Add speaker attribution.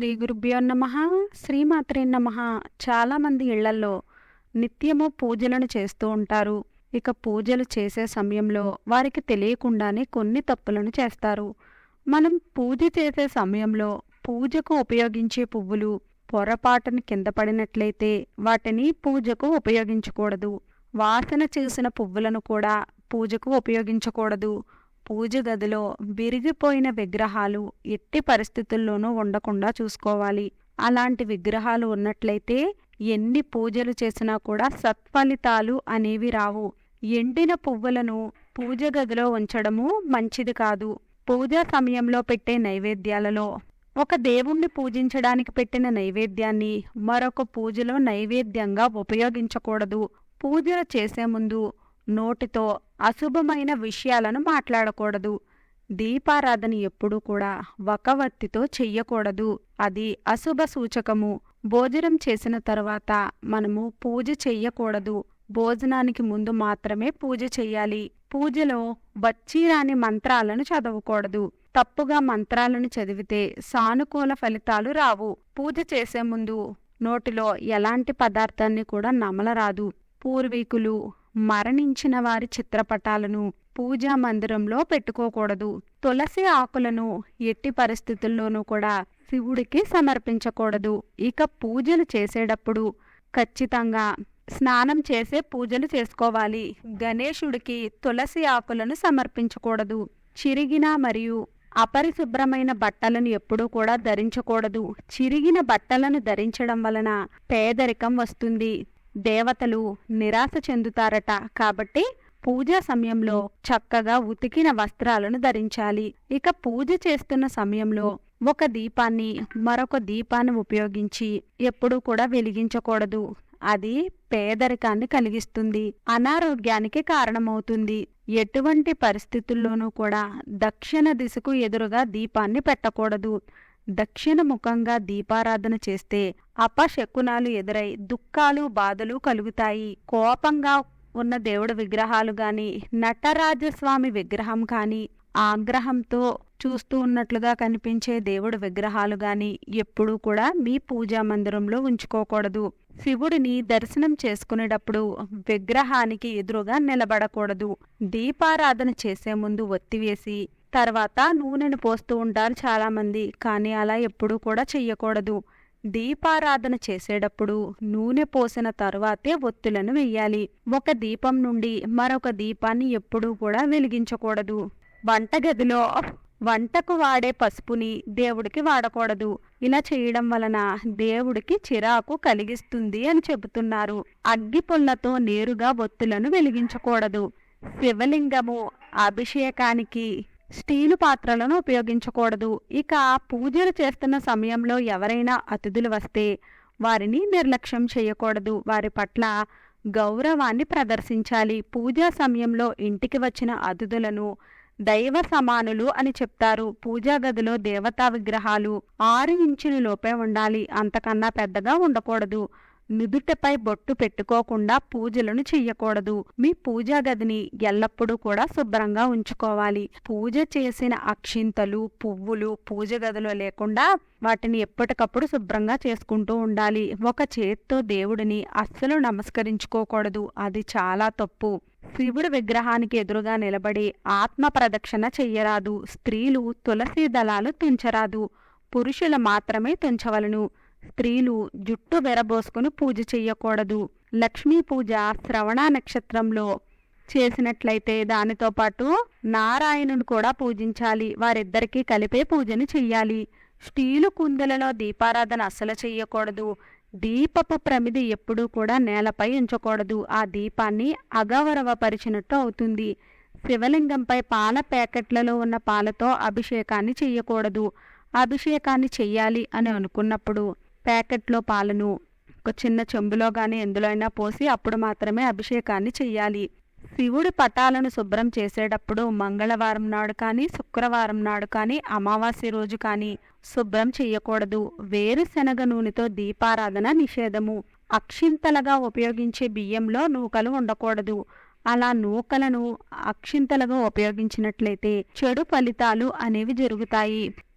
Speaker 1: శ్రీ గురుభ్యో నమ. శ్రీమాత్రే నమ. చాలామంది ఇళ్ళలో నిత్యము పూజలను చేస్తూ ఉంటారు. ఇక పూజలు చేసే సమయంలో వారికి తెలియకుండానే కొన్ని తప్పులను చేస్తారు. మనం పూజ చేసే సమయంలో పూజకు ఉపయోగించే పువ్వులు పొరపాటున కింద పడినట్లయితే వాటిని పూజకు ఉపయోగించకూడదు. వాసన చేసిన పువ్వులను కూడా పూజకు ఉపయోగించకూడదు. పూజ గదిలో విరిగిపోయిన విగ్రహాలు ఎట్టి పరిస్థితుల్లోనూ ఉండకుండా చూసుకోవాలి. అలాంటి విగ్రహాలు ఉన్నట్లయితే ఎన్ని పూజలు చేసినా కూడా సత్ఫలితాలు అనేవి రావు. ఎండిన పువ్వులను పూజ గదిలో ఉంచడము మంచిది కాదు. పూజా సమయంలో పెట్టే నైవేద్యాలలో ఒక దేవుణ్ణి పూజించడానికి పెట్టిన నైవేద్యాన్ని మరొక పూజలో నైవేద్యంగా ఉపయోగించకూడదు. పూజలు చేసే ముందు నోటితో అశుభమైన విషయాలను మాట్లాడకూడదు. దీపారాధన ఎప్పుడూ కూడా వకవత్తితో చెయ్యకూడదు. అది అశుభ సూచకము. భోజనం చేసిన తర్వాత మనము పూజ చెయ్యకూడదు. భోజనానికి ముందు మాత్రమే పూజ చెయ్యాలి. పూజలో వచ్చిరాని మంత్రాలను చదవకూడదు. తప్పుగా మంత్రాలను చదివితే సానుకూల ఫలితాలు రావు. పూజ చేసే ముందు నోటిలో ఎలాంటి పదార్థాన్ని కూడా నమలరాదు. పూర్వీకులు మరణించిన వారి చిత్రపటాలను పూజా మందిరంలో పెట్టుకోకూడదు. తులసి ఆకులను ఎట్టి పరిస్థితుల్లోనూ కూడా శివుడికి సమర్పించకూడదు. ఇక పూజలు చేసేటప్పుడు ఖచ్చితంగా స్నానం చేసే పూజలు చేసుకోవాలి. గణేశుడికి తులసి ఆకులను సమర్పించకూడదు. చిరిగిన మరియు అపరిశుభ్రమైన బట్టలను ఎప్పుడూ కూడా ధరించకూడదు. చిరిగిన బట్టలను ధరించడం వలన పేదరికం వస్తుంది. దేవతలు నిరాశ చెందుతారట కాబట్టి పూజా సమయంలో చక్కగా ఉతికిన వస్త్రాలను ధరించాలి. ఇక పూజ చేస్తున్న సమయంలో ఒక దీపాన్ని మరొక దీపాన్ని ఉపయోగించి ఎప్పుడూ కూడా వెలిగించకూడదు. అది పేదరికాన్ని కలిగిస్తుంది. అనారోగ్యానికి కారణమవుతుంది. ఎటువంటి పరిస్థితుల్లోనూ కూడా దక్షిణ దిశకు ఎదురుగా దీపాన్ని పెట్టకూడదు. దక్షిణ ముఖంగా దీపారాధన చేస్తే అపశకునాలు ఎదురై దుఃఖాలు బాధలు కలుగుతాయి. కోపంగా ఉన్న దేవుడి విగ్రహాలు గాని నటరాజస్వామి విగ్రహం కానీ ఆగ్రహంతో చూస్తూ ఉన్నట్లుగా కనిపించే దేవుడి విగ్రహాలు గాని ఎప్పుడూ కూడా మీ పూజా మందిరంలో ఉంచుకోకూడదు. శివుడిని దర్శనం చేసుకునేటప్పుడు విగ్రహానికి ఎదురుగా నిలబడకూడదు. దీపారాధన చేసే ముందు ఒత్తివేసి తర్వాత నూనెను పోస్తూ ఉంటారు చాలామంది కానీ అలా ఎప్పుడూ కూడా చెయ్యకూడదు. దీపారాధన చేసేటప్పుడు నూనె పోసిన తరువాతే ఒత్తులను వెయ్యాలి. ఒక దీపం నుండి మరొక దీపాన్ని ఎప్పుడూ కూడా వెలిగించకూడదు. వంటగదిలో వంటకు వాడే పసుపుని దేవుడికి వాడకూడదు. ఇలా చేయడం వలన దేవుడికి చిరాకు కలిగిస్తుంది అని చెబుతున్నారు. అగ్గి పుల్లతో నేరుగా ఒత్తులను వెలిగించకూడదు. శివలింగము అభిషేకానికి స్టీలు పాత్రలను ఉపయోగించకూడదు. ఇక పూజలు చేస్తున్న సమయంలో ఎవరైనా అతిథులు వస్తే వారిని నిర్లక్ష్యం చేయకూడదు. వారి పట్ల గౌరవాన్ని ప్రదర్శించాలి. పూజా సమయంలో ఇంటికి వచ్చిన అతిథులను దైవ సమానులు అని చెప్తారు. పూజా గదిలో దేవతా విగ్రహాలు ఆరు ఇంచుల లోపే ఉండాలి. అంతకన్నా పెద్దగా ఉండకూడదు. నుదుటపై బొట్టు పెట్టుకోకుండా పూజలను చెయ్యకూడదు. మీ పూజా గదిని ఎల్లప్పుడూ కూడా శుభ్రంగా ఉంచుకోవాలి. పూజ చేసిన అక్షింతలు పువ్వులు పూజ గదిలో లేకుండా వాటిని ఎప్పటికప్పుడు శుభ్రంగా చేసుకుంటూ ఉండాలి. ఒక చేత్తో దేవుడిని అస్సలు నమస్కరించుకోకూడదు. అది చాలా తప్పు. శివుడి విగ్రహానికి ఎదురుగా నిలబడి ఆత్మ ప్రదక్షిణ చెయ్యరాదు. స్త్రీలు తులసి దళాలు తుంచరాదు. పురుషులు మాత్రమే తుంచవలను. స్త్రీలు జుట్టు వెరబోసుకుని పూజ చెయ్యకూడదు. లక్ష్మీ పూజ శ్రవణ నక్షత్రంలో చేసినట్లయితే దానితో పాటు నారాయణుని కూడా పూజించాలి. వారిద్దరికీ కలిపే పూజను చెయ్యాలి. స్టీలు కుందెలలో దీపారాధన అస్సలు చెయ్యకూడదు. దీపపు ప్రమిది ఎప్పుడూ కూడా నేలపై ఉంచకూడదు. ఆ దీపాన్ని అగౌరవపరిచినట్టు అవుతుంది. శివలింగంపై పాల ప్యాకెట్లలో ఉన్న పాలతో అభిషేకాన్ని చెయ్యకూడదు. అభిషేకాన్ని చెయ్యాలి అని అనుకున్నప్పుడు ప్యాకెట్లో పాలను ఒక చిన్న చెంబులో కానీ ఎందులో అయినా పోసి అప్పుడు మాత్రమే అభిషేకాన్ని చెయ్యాలి. శివుడి పటాలను శుభ్రం చేసేటప్పుడు మంగళవారం నాడు కానీ శుక్రవారం నాడు కానీ అమావాస్య రోజు కానీ శుభ్రం చేయకూడదు వేరుశనగ నూనెతో దీపారాధన నిషేధము. అక్షింతలుగా ఉపయోగించే బియ్యంలో నూకలు ఉండకూడదు. అలా నూకలను అక్షింతలుగా ఉపయోగించినట్లయితే చెడు ఫలితాలు అనేవి జరుగుతాయి.